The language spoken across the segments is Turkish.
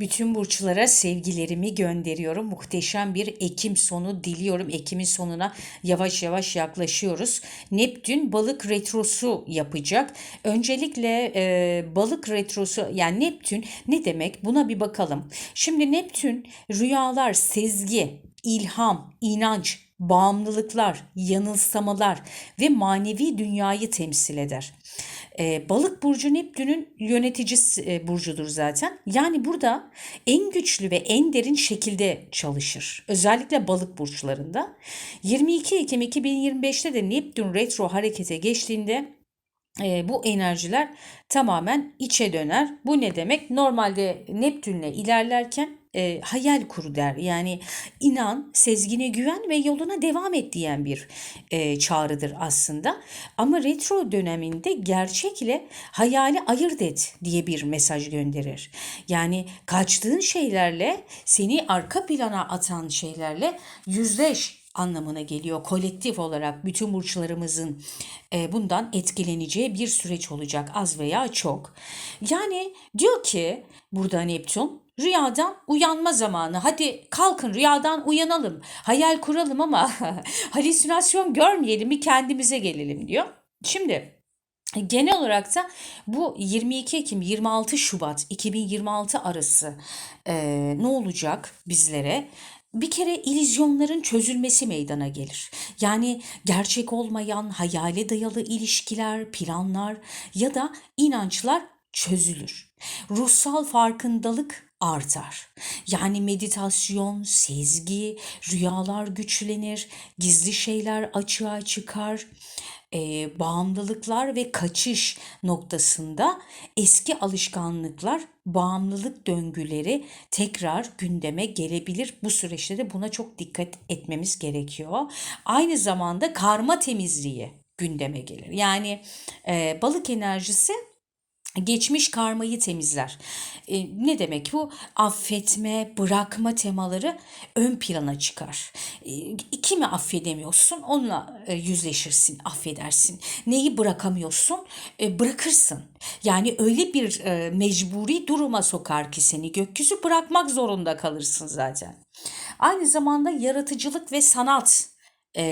Bütün burçlara sevgilerimi gönderiyorum. Muhteşem bir Ekim sonu diliyorum. Ekim'in sonuna yavaş yavaş yaklaşıyoruz. Neptün balık retrosu yapacak. Öncelikle e, balık retrosu yani Neptün ne demek buna bir bakalım. Şimdi Neptün rüyalar, sezgi, ilham, inanç, bağımlılıklar, yanılsamalar ve manevi dünyayı temsil eder. Ee, balık burcu Neptün'ün yöneticisi e, burcudur zaten. Yani burada en güçlü ve en derin şekilde çalışır. Özellikle balık burçlarında. 22 Ekim 2025'te de Neptün retro harekete geçtiğinde e, bu enerjiler tamamen içe döner. Bu ne demek? Normalde Neptün'le ilerlerken e, hayal kur der. Yani inan, sezgine güven ve yoluna devam et diyen bir e, çağrıdır aslında. Ama retro döneminde gerçekle hayali ayırt et diye bir mesaj gönderir. Yani kaçtığın şeylerle seni arka plana atan şeylerle yüzleş anlamına geliyor. Kolektif olarak bütün burçlarımızın e, bundan etkileneceği bir süreç olacak az veya çok. Yani diyor ki burada Neptün rüyadan uyanma zamanı. Hadi kalkın rüyadan uyanalım. Hayal kuralım ama halüsinasyon görmeyelim bir kendimize gelelim diyor. Şimdi Genel olarak da bu 22 Ekim 26 Şubat 2026 arası e, ne olacak bizlere? Bir kere illüzyonların çözülmesi meydana gelir. Yani gerçek olmayan hayale dayalı ilişkiler, planlar ya da inançlar çözülür. Ruhsal farkındalık artar. Yani meditasyon, sezgi, rüyalar güçlenir, gizli şeyler açığa çıkar e, bağımlılıklar ve kaçış noktasında eski alışkanlıklar, bağımlılık döngüleri tekrar gündeme gelebilir. Bu süreçte de buna çok dikkat etmemiz gerekiyor. Aynı zamanda karma temizliği gündeme gelir. Yani e, balık enerjisi geçmiş karmayı temizler. E, ne demek bu? Affetme, bırakma temaları ön plana çıkar. E, kimi affedemiyorsun onunla e, yüzleşirsin, affedersin. Neyi bırakamıyorsun? E, bırakırsın. Yani öyle bir e, mecburi duruma sokar ki seni gökyüzü bırakmak zorunda kalırsın zaten. Aynı zamanda yaratıcılık ve sanat e,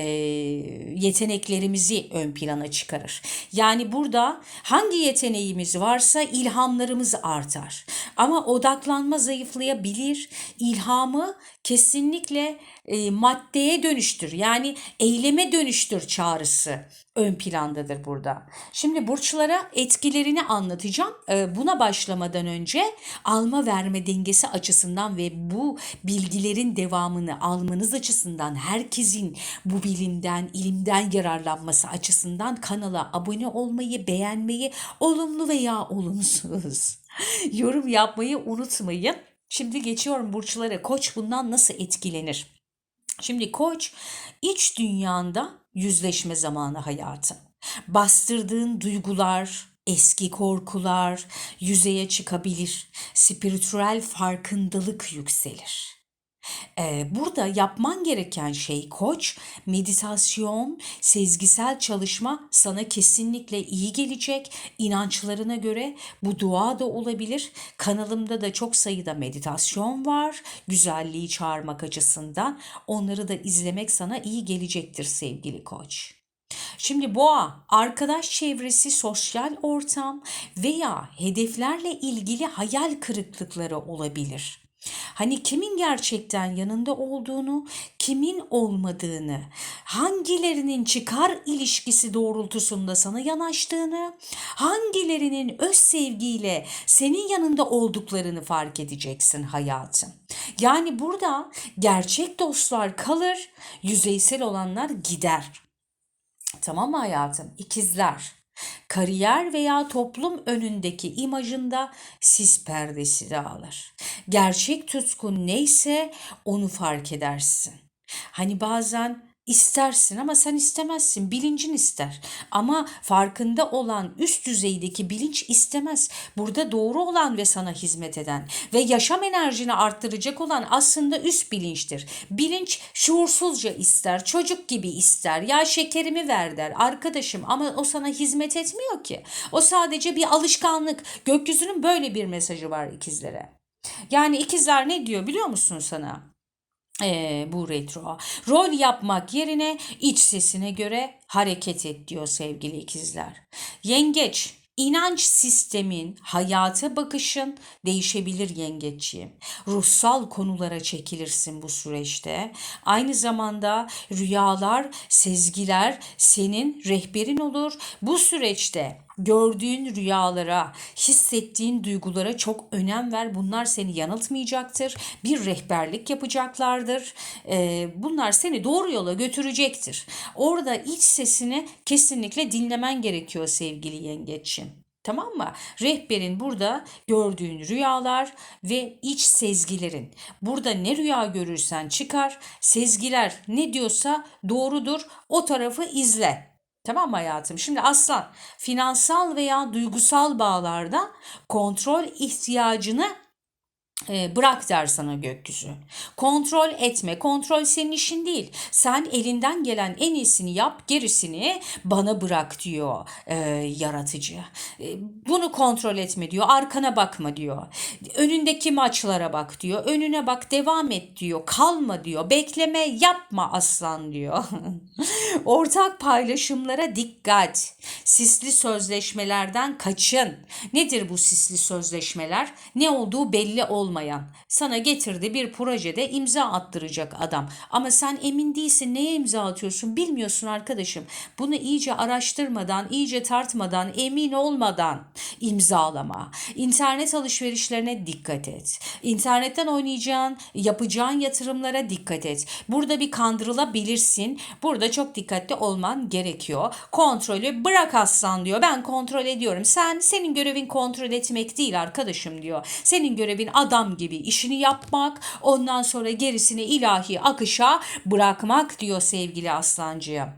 yeteneklerimizi ön plana çıkarır. Yani burada hangi yeteneğimiz varsa ilhamlarımız artar. Ama odaklanma zayıflayabilir. İlhamı kesinlikle e, maddeye dönüştür. Yani eyleme dönüştür çağrısı ön plandadır burada. Şimdi burçlara etkilerini anlatacağım. E, buna başlamadan önce alma verme dengesi açısından ve bu bilgilerin devamını almanız açısından herkesin bu bilimden, ilimden yararlanması açısından kanala abone olmayı, beğenmeyi, olumlu veya olumsuz yorum yapmayı unutmayın. Şimdi geçiyorum burçlara. Koç bundan nasıl etkilenir? Şimdi koç iç dünyanda yüzleşme zamanı hayatı. Bastırdığın duygular, eski korkular yüzeye çıkabilir. Spiritüel farkındalık yükselir. Burada yapman gereken şey koç, meditasyon, sezgisel çalışma sana kesinlikle iyi gelecek. İnançlarına göre bu dua da olabilir. Kanalımda da çok sayıda meditasyon var. Güzelliği çağırmak açısından. Onları da izlemek sana iyi gelecektir sevgili koç. Şimdi boğa, arkadaş çevresi, sosyal ortam veya hedeflerle ilgili hayal kırıklıkları olabilir. Hani kimin gerçekten yanında olduğunu, kimin olmadığını, hangilerinin çıkar ilişkisi doğrultusunda sana yanaştığını, hangilerinin öz sevgiyle senin yanında olduklarını fark edeceksin hayatım. Yani burada gerçek dostlar kalır, yüzeysel olanlar gider. Tamam mı hayatım? İkizler. Kariyer veya toplum önündeki imajında sis perdesi dağılır. Gerçek tutkun neyse onu fark edersin. Hani bazen İstersin ama sen istemezsin. Bilincin ister. Ama farkında olan üst düzeydeki bilinç istemez. Burada doğru olan ve sana hizmet eden ve yaşam enerjini arttıracak olan aslında üst bilinçtir. Bilinç şuursuzca ister, çocuk gibi ister. Ya şekerimi ver der arkadaşım ama o sana hizmet etmiyor ki. O sadece bir alışkanlık. Gökyüzünün böyle bir mesajı var ikizlere. Yani ikizler ne diyor biliyor musun sana? Ee, bu retro. Rol yapmak yerine iç sesine göre hareket et diyor sevgili ikizler. Yengeç, inanç sistemin, hayata bakışın değişebilir yengeçciğim. Ruhsal konulara çekilirsin bu süreçte. Aynı zamanda rüyalar, sezgiler senin rehberin olur. Bu süreçte gördüğün rüyalara, hissettiğin duygulara çok önem ver. Bunlar seni yanıltmayacaktır. Bir rehberlik yapacaklardır. Ee, bunlar seni doğru yola götürecektir. Orada iç sesini kesinlikle dinlemen gerekiyor sevgili yengeçim. Tamam mı? Rehberin burada gördüğün rüyalar ve iç sezgilerin. Burada ne rüya görürsen çıkar. Sezgiler ne diyorsa doğrudur. O tarafı izle. Tamam mı hayatım? Şimdi aslan finansal veya duygusal bağlarda kontrol ihtiyacını bırak der sana gökyüzü. Kontrol etme. Kontrol senin işin değil. Sen elinden gelen en iyisini yap, gerisini bana bırak diyor e, yaratıcı. E, bunu kontrol etme diyor. Arkana bakma diyor. Önündeki maçlara bak diyor. Önüne bak, devam et diyor. Kalma diyor. Bekleme yapma aslan diyor. Ortak paylaşımlara dikkat. Sisli sözleşmelerden kaçın. Nedir bu sisli sözleşmeler? Ne olduğu belli olmayan. Sana getirdi bir projede imza attıracak adam. Ama sen emin değilsin neye imza atıyorsun bilmiyorsun arkadaşım. Bunu iyice araştırmadan, iyice tartmadan, emin olmadan imzalama. İnternet alışverişlerine dikkat et. İnternetten oynayacağın, yapacağın yatırımlara dikkat et. Burada bir kandırılabilirsin. Burada çok dikkatli olman gerekiyor. Kontrolü bırak aslan diyor. Ben kontrol ediyorum. Sen senin görevin kontrol etmek değil arkadaşım diyor. Senin görevin adam gibi işini yapmak, ondan sonra gerisini ilahi akışa bırakmak diyor sevgili aslancığım.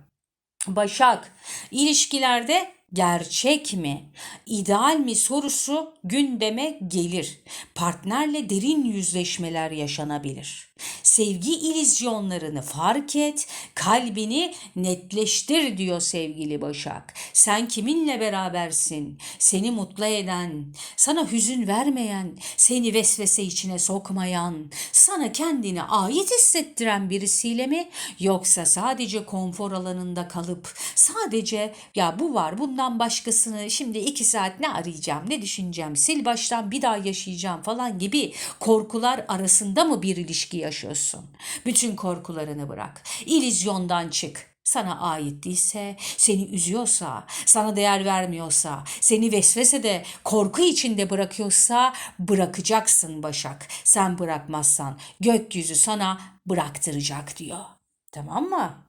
Başak, ilişkilerde gerçek mi, ideal mi sorusu gündeme gelir. Partnerle derin yüzleşmeler yaşanabilir. Sevgi ilizyonlarını fark et, kalbini netleştir diyor sevgili Başak. Sen kiminle berabersin? Seni mutlu eden, sana hüzün vermeyen, seni vesvese içine sokmayan, sana kendini ait hissettiren birisiyle mi? Yoksa sadece konfor alanında kalıp sadece ya bu var bundan başkasını şimdi iki saat ne arayacağım ne düşüneceğim sil baştan bir daha yaşayacağım falan gibi korkular arasında mı bir ilişki yaşıyorsun? Bütün korkularını bırak. İllüzyondan çık sana ait değilse, seni üzüyorsa, sana değer vermiyorsa, seni vesvesede, korku içinde bırakıyorsa bırakacaksın Başak. Sen bırakmazsan gökyüzü sana bıraktıracak diyor. Tamam mı?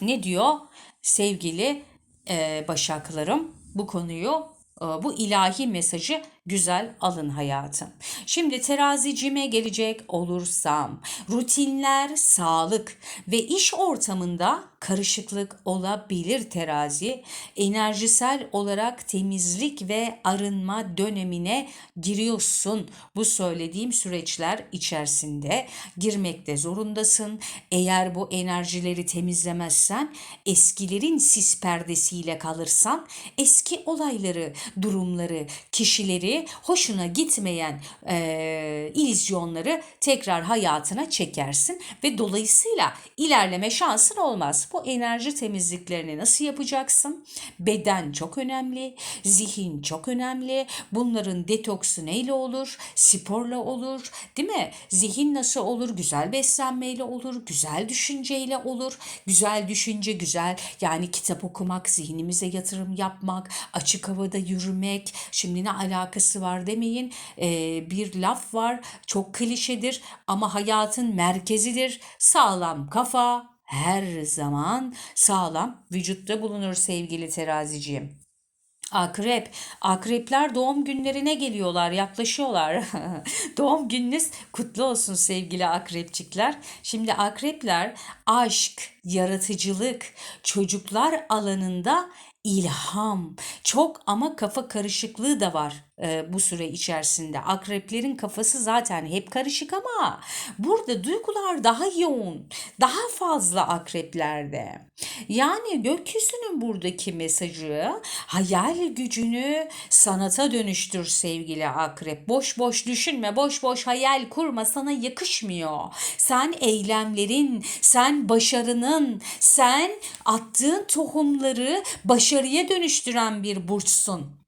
Ne diyor sevgili e, Başaklarım? Bu konuyu, e, bu ilahi mesajı güzel alın hayatım. Şimdi terazicime gelecek olursam rutinler, sağlık ve iş ortamında karışıklık olabilir terazi. Enerjisel olarak temizlik ve arınma dönemine giriyorsun. Bu söylediğim süreçler içerisinde girmekte zorundasın. Eğer bu enerjileri temizlemezsen eskilerin sis perdesiyle kalırsan eski olayları, durumları, kişileri hoşuna gitmeyen e, illüzyonları tekrar hayatına çekersin ve dolayısıyla ilerleme şansın olmaz. Bu enerji temizliklerini nasıl yapacaksın? Beden çok önemli, zihin çok önemli. Bunların detoksu neyle olur? Sporla olur, değil mi? Zihin nasıl olur? Güzel beslenmeyle olur, güzel düşünceyle olur. Güzel düşünce güzel yani kitap okumak, zihnimize yatırım yapmak, açık havada yürümek. Şimdi ne alakası var demeyin. Ee, bir laf var çok klişedir ama hayatın merkezidir. Sağlam kafa her zaman sağlam vücutta bulunur sevgili teraziciğim. Akrep. Akrepler doğum günlerine geliyorlar, yaklaşıyorlar. doğum gününüz kutlu olsun sevgili akrepçikler. Şimdi akrepler aşk, yaratıcılık, çocuklar alanında ilham. Çok ama kafa karışıklığı da var e, bu süre içerisinde. Akreplerin kafası zaten hep karışık ama burada duygular daha yoğun, daha fazla akreplerde. Yani gökyüzünün buradaki mesajı hayal gücünü sanata dönüştür sevgili akrep. Boş boş düşünme, boş boş hayal kurma sana yakışmıyor. Sen eylemlerin, sen başarının, sen attığın tohumları başarıya dönüştüren bir burçsun.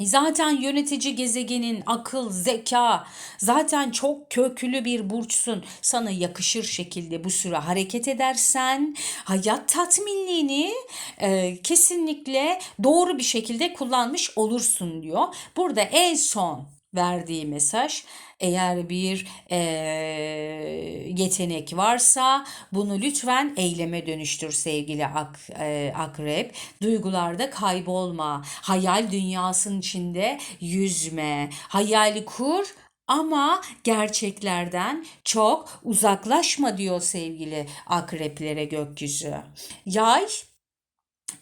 Zaten yönetici gezegenin akıl, zeka, zaten çok köklü bir burçsun. Sana yakışır şekilde bu süre hareket edersen hayat tatminliğini e, kesinlikle doğru bir şekilde kullanmış olursun diyor. Burada en son verdiği mesaj eğer bir e, yetenek varsa bunu lütfen eyleme dönüştür sevgili ak, e, akrep. Duygularda kaybolma. Hayal dünyasının içinde yüzme. Hayali kur ama gerçeklerden çok uzaklaşma diyor sevgili akreplere gökyüzü. Yay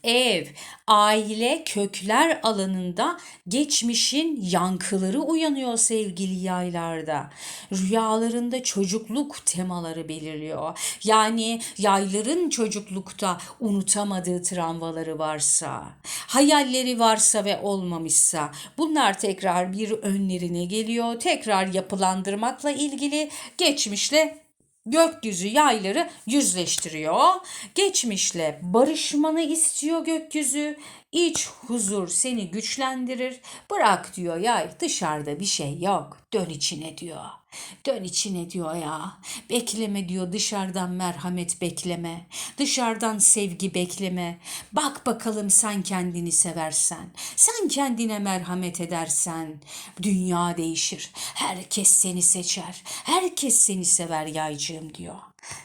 Ev, aile, kökler alanında geçmişin yankıları uyanıyor sevgili yaylarda. Rüyalarında çocukluk temaları belirliyor. Yani yayların çocuklukta unutamadığı travmaları varsa, hayalleri varsa ve olmamışsa bunlar tekrar bir önlerine geliyor. Tekrar yapılandırmakla ilgili geçmişle gökyüzü yayları yüzleştiriyor. Geçmişle barışmanı istiyor gökyüzü. İç huzur seni güçlendirir. Bırak diyor yay dışarıda bir şey yok. Dön içine diyor. Dön içine diyor ya. Bekleme diyor dışarıdan merhamet bekleme. Dışarıdan sevgi bekleme. Bak bakalım sen kendini seversen. Sen kendine merhamet edersen dünya değişir. Herkes seni seçer. Herkes seni sever yaycığım diyor.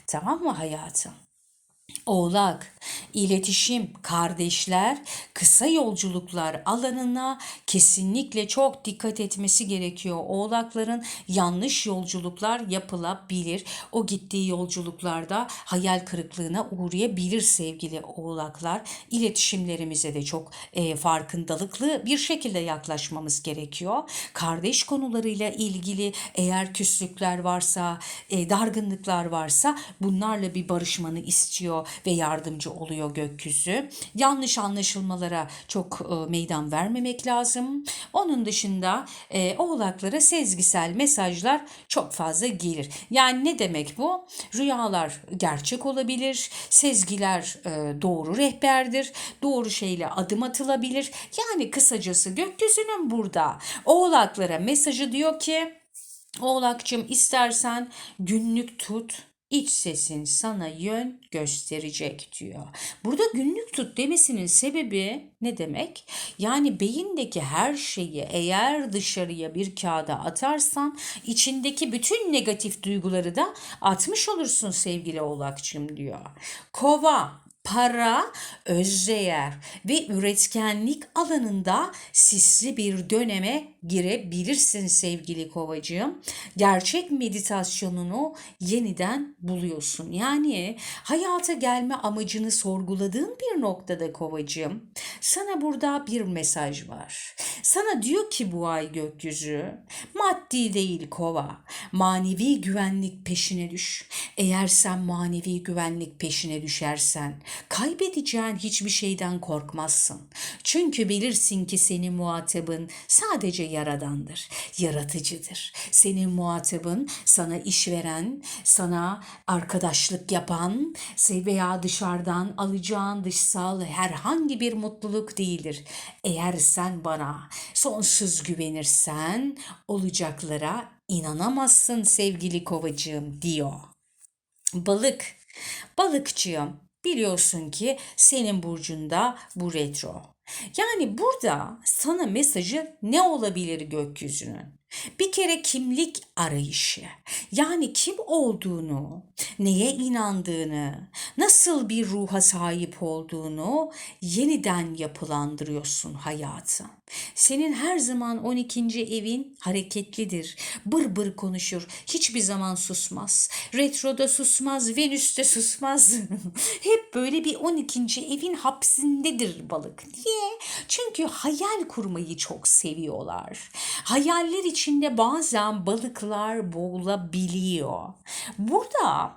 Tamam mı hayatım? Oğlak, iletişim, kardeşler, kısa yolculuklar alanına kesinlikle çok dikkat etmesi gerekiyor. Oğlakların yanlış yolculuklar yapılabilir. O gittiği yolculuklarda hayal kırıklığına uğrayabilir sevgili oğlaklar. İletişimlerimize de çok e, farkındalıklı bir şekilde yaklaşmamız gerekiyor. Kardeş konularıyla ilgili eğer küslükler varsa, e, dargınlıklar varsa bunlarla bir barışmanı istiyor ve yardımcı oluyor gökyüzü. Yanlış anlaşılmalara çok e, meydan vermemek lazım. Onun dışında e, oğlaklara sezgisel mesajlar çok fazla gelir. Yani ne demek bu? Rüyalar gerçek olabilir. Sezgiler e, doğru rehberdir. Doğru şeyle adım atılabilir. Yani kısacası gökyüzünün burada oğlaklara mesajı diyor ki Oğlakçım istersen günlük tut, iç sesin sana yön gösterecek diyor. Burada günlük tut demesinin sebebi ne demek? Yani beyindeki her şeyi eğer dışarıya bir kağıda atarsan içindeki bütün negatif duyguları da atmış olursun sevgili oğlakçım diyor. Kova para, özdeğer ve üretkenlik alanında sisli bir döneme girebilirsin sevgili kovacığım. Gerçek meditasyonunu yeniden buluyorsun. Yani hayata gelme amacını sorguladığın bir noktada kovacığım. Sana burada bir mesaj var. Sana diyor ki bu ay gökyüzü maddi değil kova. Manevi güvenlik peşine düş. Eğer sen manevi güvenlik peşine düşersen kaybedeceğin hiçbir şeyden korkmazsın. Çünkü bilirsin ki senin muhatabın sadece yaradandır, yaratıcıdır. Senin muhatabın sana iş veren, sana arkadaşlık yapan veya dışarıdan alacağın dışsal herhangi bir mutluluk değildir. Eğer sen bana sonsuz güvenirsen olacaklara inanamazsın sevgili kovacığım diyor. Balık. Balıkçığım biliyorsun ki senin burcunda bu retro. Yani burada sana mesajı ne olabilir gökyüzünün? Bir kere kimlik arayışı. Yani kim olduğunu, neye inandığını, nasıl bir ruha sahip olduğunu yeniden yapılandırıyorsun hayatım. Senin her zaman 12. evin hareketlidir. Bır bır konuşur. Hiçbir zaman susmaz. Retroda susmaz, Venüs'te susmaz. Hep böyle bir 12. evin hapsindedir balık. Niye? Çünkü hayal kurmayı çok seviyorlar. Hayaller içinde bazen balıklar boğulabiliyor. Burada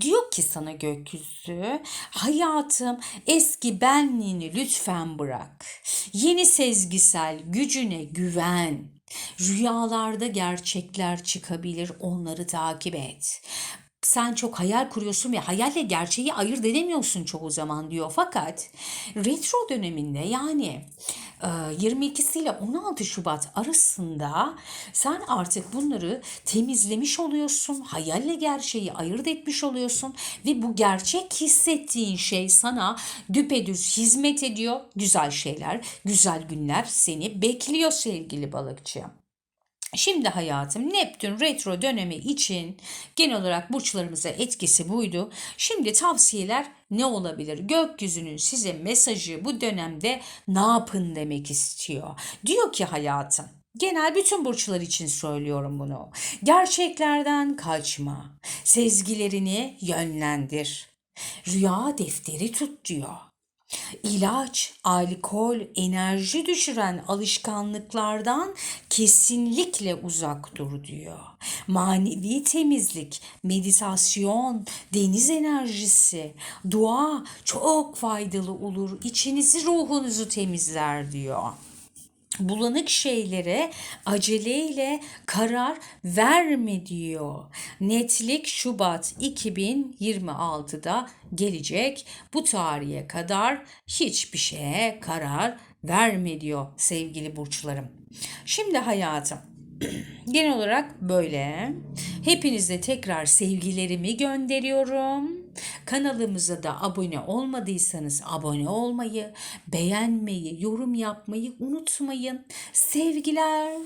Diyor ki sana gökyüzü, hayatım eski benliğini lütfen bırak. Yeni sezgisel gücüne güven. Rüyalarda gerçekler çıkabilir, onları takip et. Sen çok hayal kuruyorsun ve hayalle gerçeği ayırt edemiyorsun çoğu zaman diyor. Fakat retro döneminde yani 22'si ile 16 Şubat arasında sen artık bunları temizlemiş oluyorsun. Hayalle gerçeği ayırt etmiş oluyorsun ve bu gerçek hissettiğin şey sana düpedüz hizmet ediyor. Güzel şeyler, güzel günler seni bekliyor sevgili balıkçı. Şimdi hayatım Neptün retro dönemi için genel olarak burçlarımıza etkisi buydu. Şimdi tavsiyeler ne olabilir? Gökyüzünün size mesajı bu dönemde ne yapın demek istiyor. Diyor ki hayatım Genel bütün burçlar için söylüyorum bunu. Gerçeklerden kaçma. Sezgilerini yönlendir. Rüya defteri tut diyor. İlaç, alkol, enerji düşüren alışkanlıklardan kesinlikle uzak dur diyor. Manevi temizlik, meditasyon, deniz enerjisi, dua çok faydalı olur. İçinizi, ruhunuzu temizler diyor bulanık şeylere aceleyle karar verme diyor. Netlik Şubat 2026'da gelecek. Bu tarihe kadar hiçbir şeye karar verme diyor sevgili burçlarım. Şimdi hayatım genel olarak böyle. Hepinize tekrar sevgilerimi gönderiyorum. Kanalımıza da abone olmadıysanız abone olmayı, beğenmeyi, yorum yapmayı unutmayın. Sevgiler.